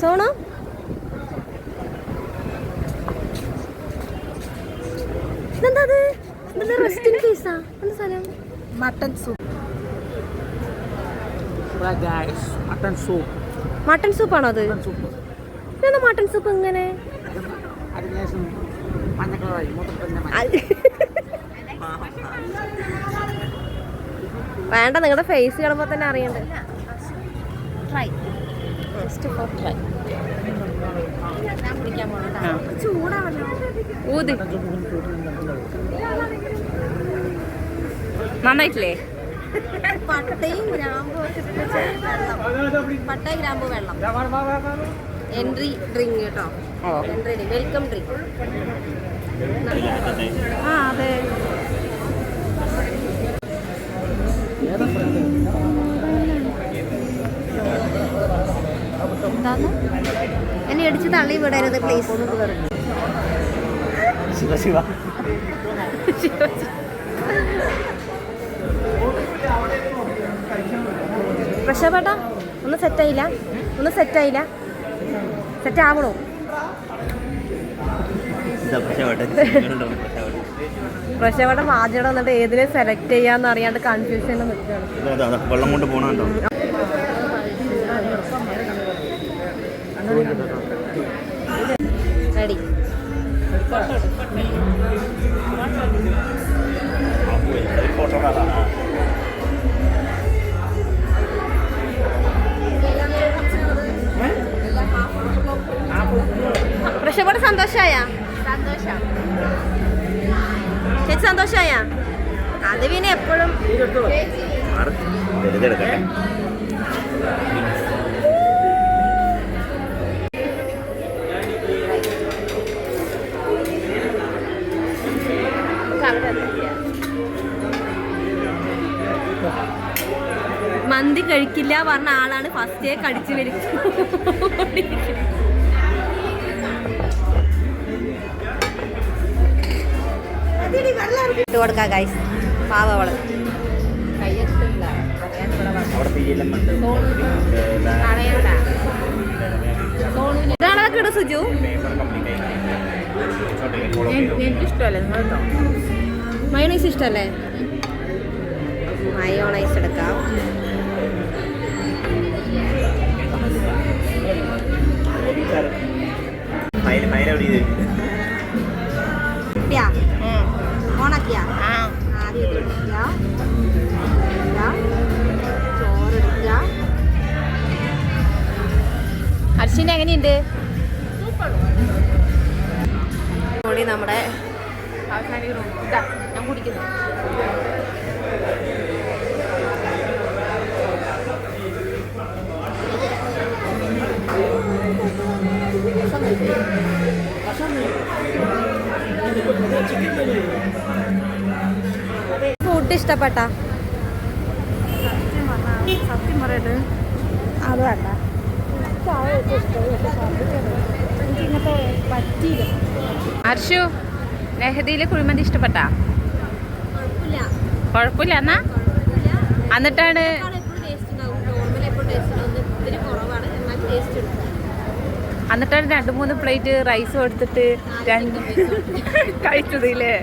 സോണോ? എന്താ അത്? ഇതെന്താ റെസ്റ്റിംഗ് പ്ലേസാ എന്താ സ്ഥലം mutton soup mutton soup mutton സൂപ്പാണോ അത്? മട്ടൻ സൂപ്പ് ഇതെന്താ വേണ്ട നിങ്ങളുടെ ഫേസ് കാണുമ്പോൾ തന്നെ അറിയണ്ട്. ട്രൈ ജസ്റ്റ് ഫോർ ട്രൈ ചൂടാവല്ലോ ഊതി. നന്നായിട്ടില്ലേ? പട്ടയും ഗ്രാമ്പും പട്ടയും ഗ്രാമ്പു വെള്ളം. എൻട്രി ഡ്രിങ്ക് കേട്ടോ. എൻട്രി ഡ്രിങ്ക് വെൽക്കം ഡ്രിങ്ക് ആ അതെ. എന്നെ അടിച്ച് തള്ളി വിടരുത് പ്ലീസ് ശിവ ശിവ. ഒന്ന് സെറ്റായില്ല ഒന്ന് സെറ്റായില്ല സെറ്റ് ആവണോ പ്രശവടം വാചകം വന്നിട്ട് ഏതിനെ സെലക്ട് ചെയ്യാന്ന് അറിയാണ്ട് കൺഫ്യൂഷൻ നിൽക്കുകയാണ് വെള്ളം കൊണ്ട് പോണോ റെഡി പ്രശോപേട്ട സന്തോഷായ? സന്തോഷം. ചേച്ചി സന്തോഷായ? അത് പിന്നെ എപ്പോഴും വലുതെടുക്കട്ടെ മന്തി കഴിക്കില്ല പറഞ്ഞ ആളാണ്. ഫസ്റ്റേ കടിച്ചു വരും ഇട്ട് കൊടുക്കാം ഗൈസ് പാവവൾ. ഇതാണതൊക്കെ ഇടും സുജു. എനിക്കിഷ്ടമല്ല? നിങ്ങളോ മയോണൈസ് ഇഷ്ടല്ലേ? മയോണൈസ് എടുക്കാം. മൈല മൈല എവിടെ ഇത്? അർഷിന് എങ്ങനെയുണ്ട്? കൂടി നമ്മുടെ അവസാനിക്കുന്നു ഇതാ ഞാൻ കുടിക്കുന്നു. ഫുഡ് ഇഷ്ടപ്പെട്ട? സത്യം പറയട്ടെ. അത് വേണ്ട. അർഷു നെഹദിയിലെ കുഴിമന്തി ഇഷ്ടപ്പെട്ടാ? കുഴപ്പമില്ല. എന്നാ? എന്നിട്ടാണ് എന്നിട്ടാണ് രണ്ട് മൂന്ന് പ്ലേറ്റ് റൈസ് കൊടുത്തിട്ട് രണ്ട് കഴിച്ചതില്ലേ